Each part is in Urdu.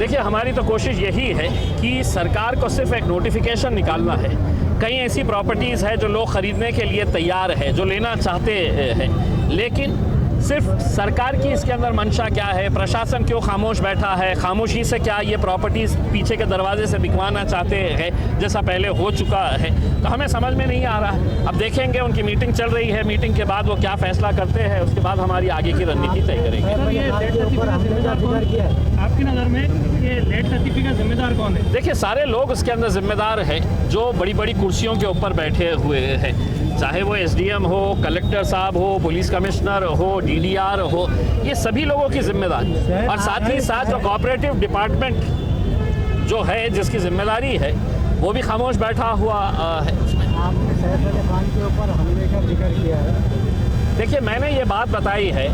دیکھیے، ہماری تو کوشش یہی ہے کہ سرکار کو صرف ایک نوٹیفیکیشن نکالنا ہے۔ کئی ایسی پراپرٹیز ہے جو لوگ خریدنے کے لیے تیار ہے جو لینا چاہتے ہیں۔ لیکن صرف سرکار کی اس کے اندر منشا کیا ہے؟ پرشاسن کیوں خاموش بیٹھا ہے؟ خاموشی سے کیا یہ پراپرٹیز پیچھے کے دروازے سے بکوانا چاہتے ہیں؟ جیسا پہلے ہو چکا ہے۔ تو ہمیں سمجھ میں نہیں آ رہا۔ ہے اب دیکھیں گے ان کی میٹنگ چل رہی ہے۔ میٹنگ کے بعد وہ کیا فیصلہ کرتے ہیں؟ اس کے بعد ہماری آگے کی رننیتی طے کریں گے۔ آپ کی نظر میں ذمہ دار ہے؟ دیکھیں سارے لوگ اس کے اندر ذمہ دار ہیں جو بڑی بڑی کرسیوں کے اوپر بیٹھے ہوئے ہیں۔ چاہے وہ ایس ڈی ایم ہو کلیکٹر صاحب ہو پولیس کمشنر ہو ڈی ڈی آر ہو، یہ سبھی لوگوں کی ذمہ داری۔ اور ساتھ ہی ساتھ جو کوپریٹو ڈپارٹمنٹ جو ہے، جس کی ذمہ داری ہے، وہ بھی خاموش بیٹھا ہوا ہے۔ دیکھیے، میں نے یہ بات بتائی ہے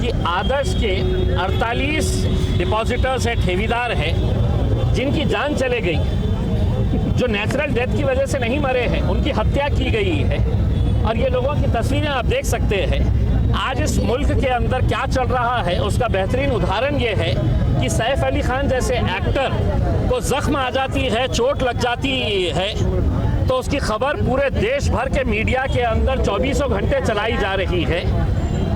کہ آدرش کے اڑتالیس ڈپازیٹرز ہیں، ٹھیویدار ہیں، جن کی جان چلے گئی۔ جو نیچرل ڈیتھ کی وجہ سے نہیں مرے ہیں، ان کی ہتیا کی گئی ہے۔ اور یہ لوگوں کی تصویریں آپ دیکھ سکتے ہیں۔ آج اس ملک کے اندر کیا چل رہا ہے، اس کا بہترین ادھارن یہ ہے کہ سیف علی خان جیسے ایکٹر کو زخم آ جاتی ہے، چوٹ لگ جاتی ہے، تو اس کی خبر پورے دیش بھر کے میڈیا کے اندر چوبیسوں گھنٹے چلائی جا رہی ہے۔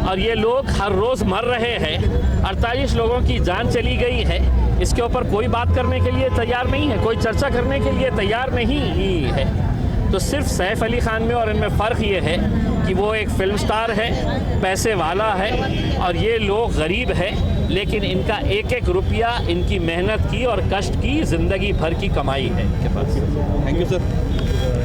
اور یہ لوگ ہر روز مر رہے ہیں۔ اڑتالیس لوگوں کی جان چلی گئی ہے۔ اس کے اوپر کوئی بات کرنے کے لیے تیار نہیں ہے، کوئی چرچا کرنے کے لیے تیار نہیں ہے۔ تو صرف سیف علی خان میں اور ان میں فرق یہ ہے کہ وہ ایک فلم سٹار ہے، پیسے والا ہے اور یہ لوگ غریب ہے لیکن ان کا ایک ایک روپیہ ان کی محنت کی اور کشت کی زندگی بھر کی کمائی ہے۔ ان کے پاس تھینک یو سر